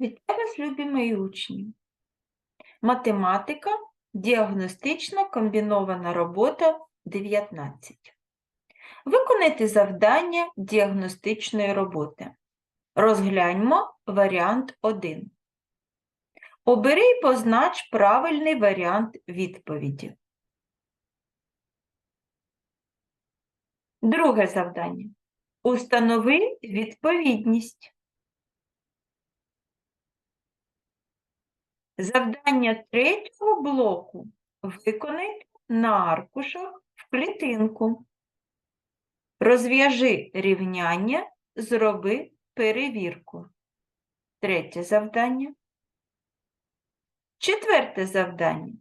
Вітаю вас, любі мої учні. Математика, діагностична комбінована робота 19. Виконайте завдання діагностичної роботи. Розгляньмо варіант 1. Обери і познач правильний варіант відповіді. Друге завдання. Установи відповідність. Завдання третього блоку виконайте на аркушах в клітинку. Розв'яжи рівняння, зроби перевірку. Третє завдання. Четверте завдання.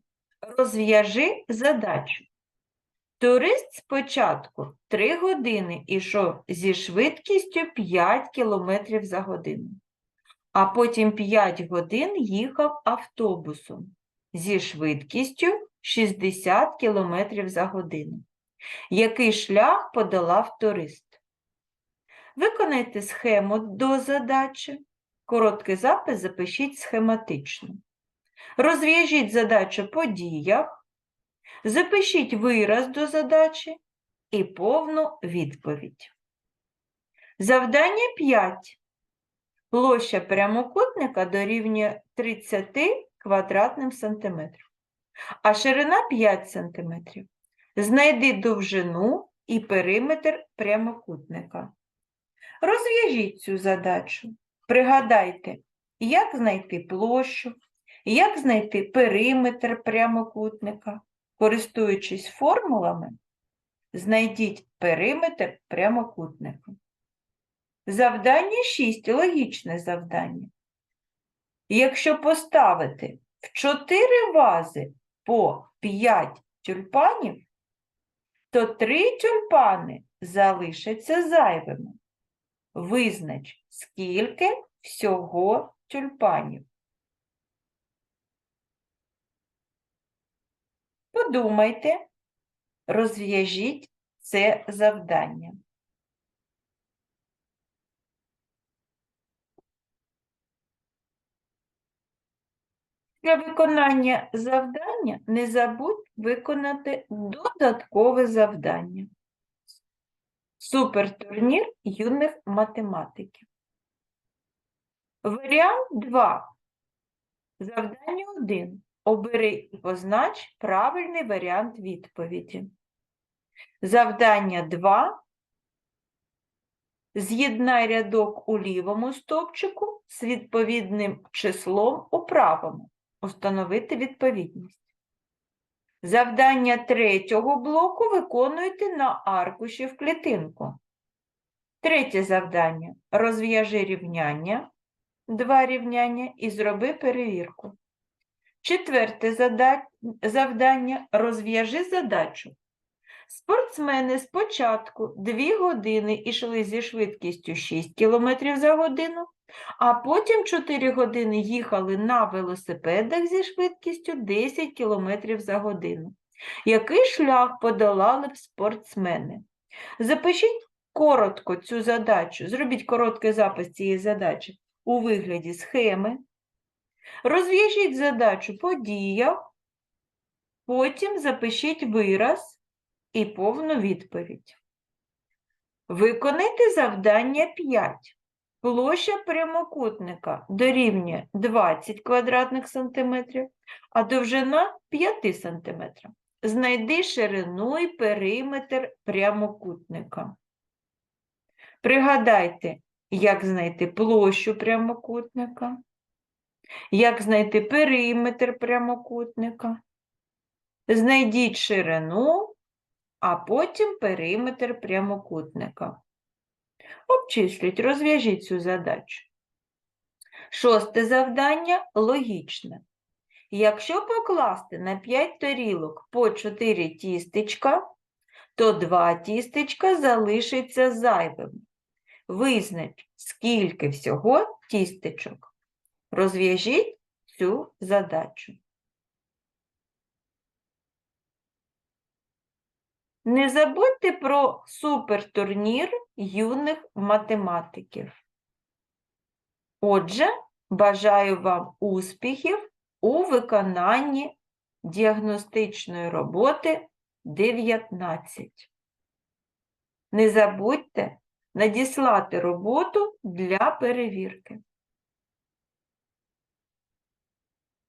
Розв'яжи задачу. Турист спочатку 3 години ішов зі швидкістю 5 км за годину а потім 5 годин їхав автобусом зі швидкістю 60 км за годину. Який шлях подолав турист? Виконайте схему до задачі. Короткий запис запишіть схематично. Розв'яжіть задачу по діях, запишіть вираз до задачі і повну відповідь. Завдання 5. Площа прямокутника дорівнює 30 квадратним сантиметрам, а ширина 5 сантиметрів. Знайди довжину і периметр прямокутника. Розв'яжіть цю задачу. Пригадайте, як знайти площу, як знайти периметр прямокутника. Користуючись формулами, знайдіть периметр прямокутника. Завдання 6 логічне завдання. Якщо поставити в 4 вази по 5 тюльпанів, то 3 тюльпани залишаться зайвими. Визнач, скільки всього тюльпанів. Подумайте, розв'яжіть це завдання. Для виконання завдання не забудь виконати додаткове завдання. Супертурнір юних математиків. Варіант 2. Завдання 1. Обери і познач правильний варіант відповіді. Завдання 2. З'єднай рядок у лівому стовпчику з відповідним числом у правому. Установити відповідність. Завдання третього блоку виконуйте на аркуші в клітинку. Третє завдання. Розв'яжи рівняння, два рівняння і зроби перевірку. Четверте завдання. Розв'яжи задачу. Спортсмени спочатку 2 години йшли зі швидкістю 6 км за годину, а потім 4 години їхали на велосипедах зі швидкістю 10 км за годину. Який шлях подолали б спортсмени? Запишіть коротко цю задачу, зробіть короткий запис цієї задачі у вигляді схеми. Розв'яжіть задачу по діях, потім запишіть вираз і повну відповідь. Виконайте завдання 5. Площа прямокутника дорівнює 20 квадратних сантиметрів, а довжина 5 сантиметрів. Знайди ширину і периметр прямокутника. Пригадайте, як знайти площу прямокутника, як знайти периметр прямокутника. Знайдіть ширину, а потім периметр прямокутника. Обчисліть, розв'яжіть цю задачу. Шосте завдання логічне. Якщо покласти на 5 тарілок по 4 тістечка, то 2 тістечка залишиться зайвими. Визнач, скільки всього тістечок. Розв'яжіть цю задачу. Не забудьте про супертурнір юних математиків. Отже, Бажаю вам успіхів у виконанні діагностичної роботи 19. Не забудьте надіслати роботу для перевірки.